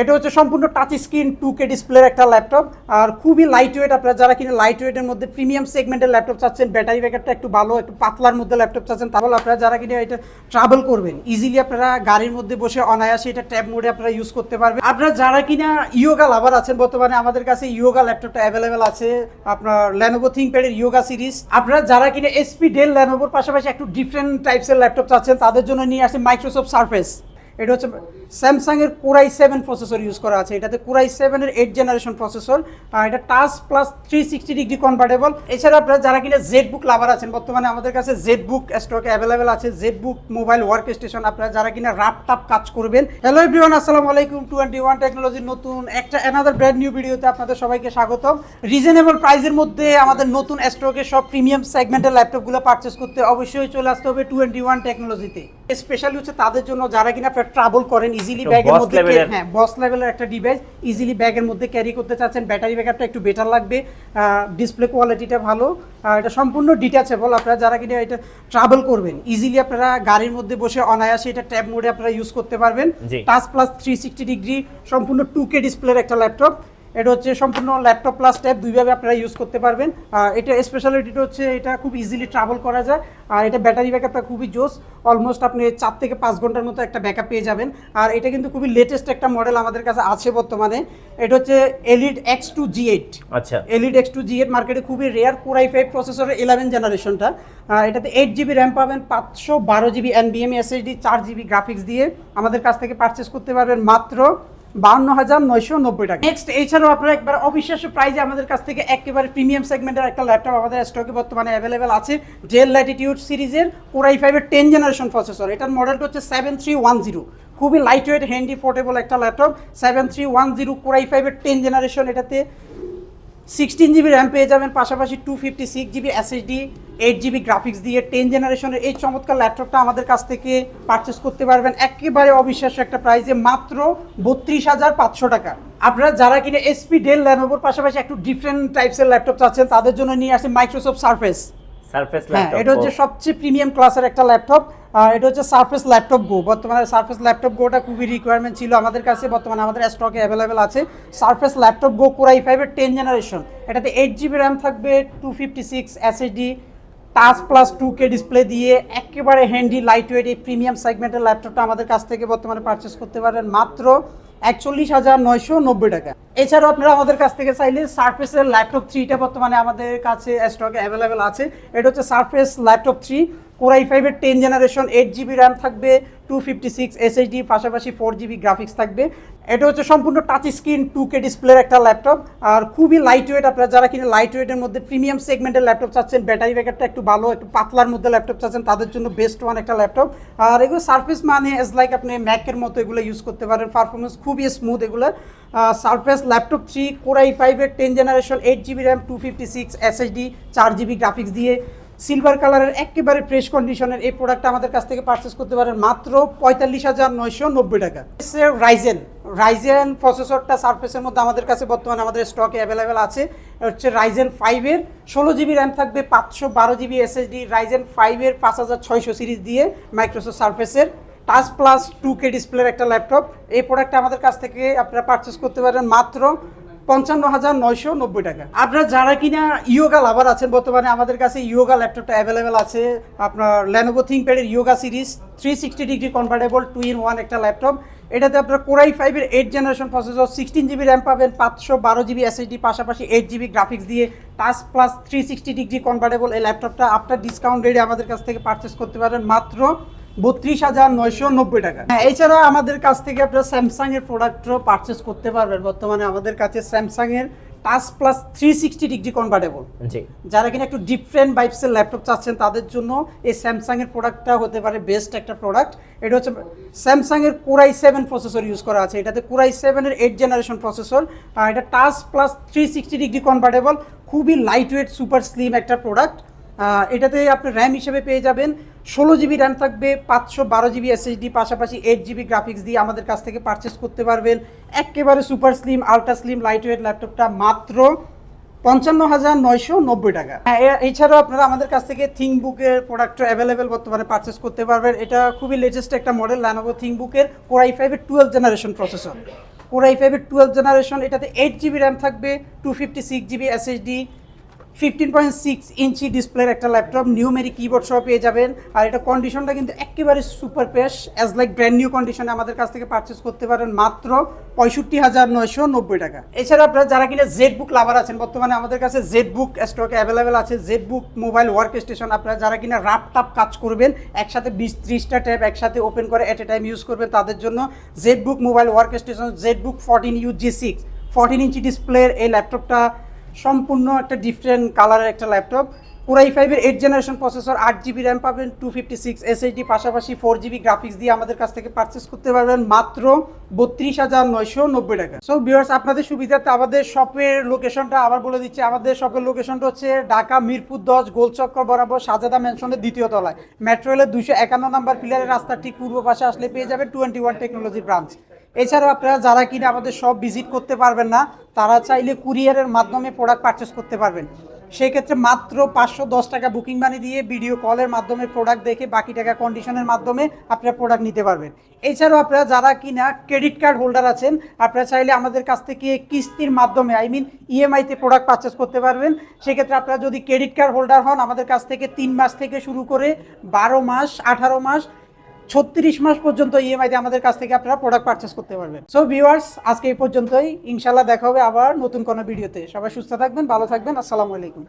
এটা হচ্ছে সম্পূর্ণ টাচ স্ক্রিন টু কে ডিসপ্লের একটা ল্যাপটপ আর খুবই লাইট ওয়েট আপনারা যারা কিনা লাইট ওয়েটের মধ্যে প্রিমিয়াম সেগমেন্টের ল্যাপটপ চাচ্ছেন ব্যাটারি ব্যাকআপটা একটু ভালো, একটু পাতলার মধ্যে ল্যাপটপ চাচ্ছেন, তাহলে আপনারা যারা কিনা এটা ট্রাভেল করবেন। ইজিলি আপনারা গাড়ির মধ্যে বসে অনায়াসে এটা ট্যাব মোডে আপনারা ইউজ করতে পারবেন। আপনারা যারা কিনা ইয়োগা লাভার আছেন বর্তমানে, আমাদের কাছে ইয়োগা ল্যাপটপটা অ্যাভেলেবেল আছে, আপনার ল্যানোভো থিংপ্যাডের ইয়োগা সিরিজ আপনারা যারা কিনা এসপি ডেল ল্যানোভোর পাশাপাশি একটু ডিফারেন্ট টাইপসের ল্যাপটপ চাচ্ছেন, তাদের জন্য নিয়ে আসে মাইক্রোসফট সার্ফেস এটা হচ্ছে স্যামসাং এর কোরাই সেভেন প্রসেসর ইউজ করা আছে। এটাতে কোরাই সেভেনের এইট জেনারেশন প্রসেসর এটা touch plus three sixty degree convertible এছাড়া আপনারা যারা কিনা জেড বুক লাভার আছেন, বর্তমানে আমাদের কাছে জেড বুক স্টকে অ্যাভেলেবেল আছে। Z book mobile work station আপনারা যারা কিনা রাপ টাপ কাজ করবেন। হ্যালো এভরিওয়ান আসসালামু আলাইকুম। টোয়েন্টি ওয়ান টেকনোলজির নতুন একটা অ্যানাদার ব্র্যান্ড নিউ ভিডিওতে আপনাদের সবাইকে স্বাগতম। রিজনেবল প্রাইসের মধ্যে আমাদের নতুন স্টকে সব প্রিমিয়াম সেগমেন্টের ল্যাপটপগুলো পারচেস করতে অবশ্যই চলে আসতে হবে টোয়েন্টি ওয়ান টেকনোলজিতে স্পেশালি হচ্ছে তাদের জন্য যারা কিনা ট্রাভেল করেন ইজিলি ব্যাগের মধ্যে হ্যাঁ বস লেভেলের একটা ডিভাইস ইজিলি ব্যাগের মধ্যে ক্যারি করতে চাচ্ছেন ব্যাটারি ব্যাকআপটা একটু বেটার লাগবে ডিসপ্লে কোয়ালিটিটা ভালো আর এটা সম্পূর্ণ ডিটাচেবল আপনারা যারা কিনা এটা ট্রাভেল করবেন ইজিলি আপনারা গাড়ির মধ্যে বসে অনায়াসে এটা ট্যাব মোডে আপনারা ইউজ করতে পারবেন। Touch plus three sixty degree সম্পূর্ণ টু কে ডিসপ্লের একটা ল্যাপটপ এটা হচ্ছে সম্পূর্ণ ল্যাপটপ প্লাস ট্যাব দুইভাবে আপনারা ইউজ করতে পারবেন। আর এটা স্পেশালিটিটা হচ্ছে এটা খুব ইজিলি ট্রাভেল করা যায়। আর এটা ব্যাটারি ব্যাকআপটা খুবই জোস অলমোস্ট আপনি চার থেকে পাঁচ ঘণ্টার মতো একটা ব্যাকআপ পেয়ে যাবেন। আর এটা কিন্তু খুবই লেটেস্ট একটা মডেল আমাদের কাছে আছে বর্তমানে। এটা হচ্ছে Elite X two G eight আচ্ছা। Elite X two G eight মার্কেটে খুবই রেয়ার কোরাই ফাইভ প্রসেসরের ইলেভেন জেনারেশনটা এটাতে এইট জিবি র্যাম পাবেন পাঁচশো বারো জিবি এম বি এনবিএম এসএসডি চার জিবি গ্রাফিক্স দিয়ে আমাদের কাছ থেকে পারচেস করতে পারবেন। মাত্র বান্ন হাজার নয়শো নব্বই টাকা। নেক্সট এছাড়াও আপনারা একবার অবিশ্বাস্য প্রাইজে আমাদের কাছ থেকে একেবারে প্রিমিয়াম সেগমেন্টের একটা ল্যাপটপ আমাদের স্টকে বর্তমানে অ্যাভেলেবেল আছে। ডেল ল্যাটিটিউড সিরিজের কোরাই ফাইভের টেন জেনারেশন প্রসেসর এটার মডেলটা হচ্ছে সেভেন থ্রি ওয়ান জিরো খুবই লাইট ওয়েট হ্যান্ডি পোর্টেবল একটা laptop seven three one zero core i ফাইভের টেন জেনারেশন এটাতে সিক্সটিন জিবি র্যাম পেয়ে যাবেন। পাশাপাশি two fifty six GB SSD eight GB graphics দিয়ে টেন জেনারেশনের এই চমৎকার ল্যাপটপটা আমাদের কাছ থেকে পারচেস করতে পারবেন। একেবারে অবিশ্বাস্য একটা প্রাইসে মাত্র বত্রিশ হাজার পাঁচশো টাকা। আপনারা যারা কিনে এসপি ডেল ল্যানোভোর পাশাপাশি একটু ডিফারেন্ট টাইপসের ল্যাপটপ চাচ্ছেন তাদের জন্য নিয়ে আসে মাইক্রোসফট সার্ফেস সারফেস ল্যাপটপ এটা হচ্ছে সবচেয়ে প্রিমিয়াম ক্লাসের একটা ল্যাপটপ এটা হচ্ছে সার্ফেস ল্যাপটপ গো বর্তমানে সার্ফেস ল্যাপটপ গোটা খুবই রিকোয়ারমেন্ট ছিল আমাদের কাছে। বর্তমানে আমাদের স্টকে অ্যাভেলেবেল আছে। Surface Laptop Go core i ফাইভের টেন জেনারেশন এটাতে এইট জিবি র্যাম থাকবে two fifty six SSD touch plus two K display দিয়ে একেবারে হ্যান্ডি লাইট ওয়েট এই প্রিমিয়াম সেগমেন্টের ল্যাপটপটা আমাদের কাছ থেকে বর্তমানে পারচেস করতে পারেন মাত্র একচল্লিশ হাজার নয়শো নব্বই টাকা। এছাড়াও আপনারা আমাদের কাছ থেকে চাইলে সার্ফেসের ল্যাপটপ থ্রিটা বর্তমানে আমাদের কাছে স্টকে অ্যাভেলেবেল আছে। এটা হচ্ছে Surface laptop three core i ফাইভের ten generation eight GB RAM থাকবে টু ফিফটি সিক্স এসএইচডি পাশাপাশি ফোর জিবি গ্রাফিক্স থাকবে। এটা হচ্ছে সম্পূর্ণ টাচ স্ক্রিন টু কে ডিসপ্লের একটা ল্যাপটপ আর খুবই লাইট ওয়েট আপনারা যারা কিনা লাইট ওয়েটের মধ্যে প্রিমিয়াম সেগমেন্টের ল্যাপটপ চাচ্ছেন ব্যাটারি ব্যাকআপটা একটু ভালো, একটু পাতলার মধ্যে ল্যাপটপ চাচ্ছেন, তাদের জন্য বেস্ট ওয়ান একটা ল্যাপটপ আর এগুলো সার্ফেস মানে এজ লাইক আপনি ম্যাকের মতো এগুলো ইউজ করতে পারেন। পারফরমেন্স খুবই স্মুথ এগুলো Surface Laptop three core i ফাইভের ten generation eight GB RAM two fifty six SSD চার জিবি গ্রাফিক্স দিয়ে। সিলভার কালারের একেবারে ফ্রেশ কন্ডিশনের এই প্রোডাক্টটা আমাদের কাছ থেকে পারচেস করতে পারেন মাত্র পঁয়তাল্লিশ হাজার নয়শো নব্বই টাকা। রাইজেন রাইজেন প্রসেসরটা সার্ফেসের মধ্যে আমাদের কাছে বর্তমানে আমাদের স্টকে অ্যাভেলেবেল আছে। হচ্ছে রাইজেন ফাইভের ষোলো জিবি র্যাম থাকবে, পাঁচশো বারো জিবি এসএসডি রাইজেন ফাইভের পাঁচ হাজার ছয়শো সিরিজ দিয়ে মাইক্রোসফট সার্ফেসের টাচ প্লাস টু কে ডিসপ্লের একটা ল্যাপটপ এই প্রোডাক্টটা আমাদের কাছ থেকে আপনারা পারচেস করতে পারেন মাত্র পঞ্চান্ন হাজার নয়শো নব্বই টাকা। আপনারা যারা কিনা ইয়োগা লাভার আছেন বর্তমানে, আমাদের কাছে ইয়োগা ল্যাপটপটা অ্যাভেলেবেল আছে। আপনার Lenovo থিংপ্যাডের Yoga series three sixty degree convertible two in one একটা ল্যাপটপ। এটাতে আপনার কোরাই ফাইভের eight generation processor sixteen GB RAM পাবেন, পাঁচশো বারো জিবি এসএসডি পাশাপাশি এইট জিবি গ্রাফিক্স দিয়ে touch plus three sixty degree convertible এই ল্যাপটপটা আপনার ডিসকাউন্ট রেটে আমাদের কাছ থেকে পারচেস করতে পারেন। মাত্র বত্রিশ হাজার নয়শো নব্বই টাকা। হ্যাঁ এছাড়া আমাদের কাছ থেকে আপনারা স্যামসাং এর প্রোডাক্টও পারচেস করতে পারবেন। বর্তমানে আমাদের কাছে স্যামসাং এর touch plus three sixty degree convertible যারা কিনা একটু ডিফারেন্ট বাইপসের ল্যাপটপ চাচ্ছেন তাদের জন্য এই স্যামসাং এর প্রোডাক্টটা হতে পারে বেস্ট একটা প্রোডাক্ট এটা হচ্ছে স্যামসাং এর কোরাই সেভেন প্রসেসর ইউজ করা আছে। এটাতে কোরাই সেভেনের এইট জেনারেশন প্রসেসর আর এটা touch plus three sixty degree convertible খুবই লাইট ওয়েট সুপার স্লিম একটা প্রোডাক্ট এটাতে আপনি র্যাম হিসেবে পেয়ে যাবেন। ষোলো জিবি র্যাম থাকবে, পাঁচশো বারো জিবি এসএসডি পাশাপাশি এইট জিবি গ্রাফিক্স দিয়ে আমাদের কাছ থেকে পারচেস করতে পারবেন। একেবারে super slim ultra slim lightweight ল্যাপটপটা মাত্র পঞ্চান্ন হাজার নয়শো নব্বই টাকা। হ্যাঁ এছাড়াও আপনারা আমাদের কাছ থেকে থিং বুকের প্রোডাক্ট অ্যাভেলেবেল বর্তমানে পারচেস করতে পারবেন। এটা খুবই লেটেস্ট একটা মডেল ল্যানোভো থিং বুকের কোরাই ফাইভের twelve generation processor core i ফাইভের টুয়েলভ জেনারেশন এটাতে এইট জিবি র্যাম থাকবে two fifty six GB SSD fifteen point six inch ডিসপ্লের একটা ল্যাপটপ নিউ মেরি কিবোর্ড সহ পেয়ে যাবেন। আর এটা কন্ডিশনটা কিন্তু একেবারে সুপার পেশ অ্যাজ লাইক ব্র্যান্ড নিউ কন্ডিশনে আমাদের কাছ থেকে পারচেস করতে পারেন মাত্র পঁয়ষট্টি হাজার নয়শো নব্বই টাকা। এছাড়া আপনারা যারা কিনা জেড বুক লাভার আছেন, বর্তমানে আমাদের কাছে জেড বুক স্টকে অ্যাভেলেবেল আছে। Z Book mobile work station আপনারা যারা কিনা রাপ টাপ কাজ করবেন, একসাথে বিশ ত্রিশটা ট্যাব একসাথে ওপেন করে অ্যাট এ টাইম ইউজ করবেন, তাদের জন্য ZBook mobile workstation ZBook fourteen U G six fourteen inch ডিসপ্লের এই ল্যাপটপটা সম্পূর্ণ একটা ডিফারেন্ট কালারের একটা ল্যাপটপ পুরাই ফাইভের এইট জেনারেশন প্রসেসর আট জিবি র্যাম পাবেন টু ফিফটি সিক্স এসএইচডি পাশাপাশি ফোর জিবি গ্রাফিক্স দিয়ে আমাদের কাছ থেকে পারচেস করতে পারবেন মাত্র বত্রিশ হাজার নয়শো নব্বই টাকা। সো ভিউয়ার্স আপনাদের সুবিধার্থে আমাদের শপের লোকেশনটা আবার বলে দিচ্ছি। আমাদের শপের লোকেশনটা হচ্ছে ঢাকা মিরপুর দশ, গোলচক্কর বরাবর সাজাদা ম্যানশনের দ্বিতীয় তলায়। মেট্রো রেলের দুশো একান্ন নাম্বার পিলারের রাস্তার ঠিক পূর্ব পাশে আসলে পেয়ে যাবেন টোয়েন্টি ওয়ান টেকনোলজি ব্রাঞ্চ এছাড়াও আপনারা যারা কিনা আমাদের সব ভিজিট করতে পারবেন না, তারা চাইলে কুরিয়ারের মাধ্যমে প্রোডাক্ট পারচেস করতে পারবেন। সেই ক্ষেত্রে মাত্র পাঁচশো দশ টাকা বুকিং মানি দিয়ে ভিডিও কলের মাধ্যমে প্রোডাক্ট দেখে বাকি টাকা কন্ডিশনের মাধ্যমে আপনারা প্রোডাক্ট নিতে পারবেন। এছাড়াও আপনারা যারা কিনা ক্রেডিট কার্ড হোল্ডার আছেন, আপনারা চাইলে আমাদের কাছ থেকে কিস্তির মাধ্যমে আই মিন ইএমআইতে প্রোডাক্ট পারচেস করতে পারবেন। সেক্ষেত্রে আপনারা যদি ক্রেডিট কার্ড হোল্ডার হন, আমাদের কাছ থেকে তিন মাস থেকে শুরু করে বারো মাস, আঠারো মাস ছত্রিশ মাস পর্যন্ত ইএমআই তে আমাদের কাছ থেকে আপনারা প্রোডাক্ট পারচেস করতে পারবেন। সো ভিউয়ার্স আজকে এই পর্যন্তই। ইনশাল্লাহ দেখা হবে আবার নতুন কোনো ভিডিওতে। সবাই সুস্থ থাকবেন, ভালো থাকবেন। আসসালামু আলাইকুম।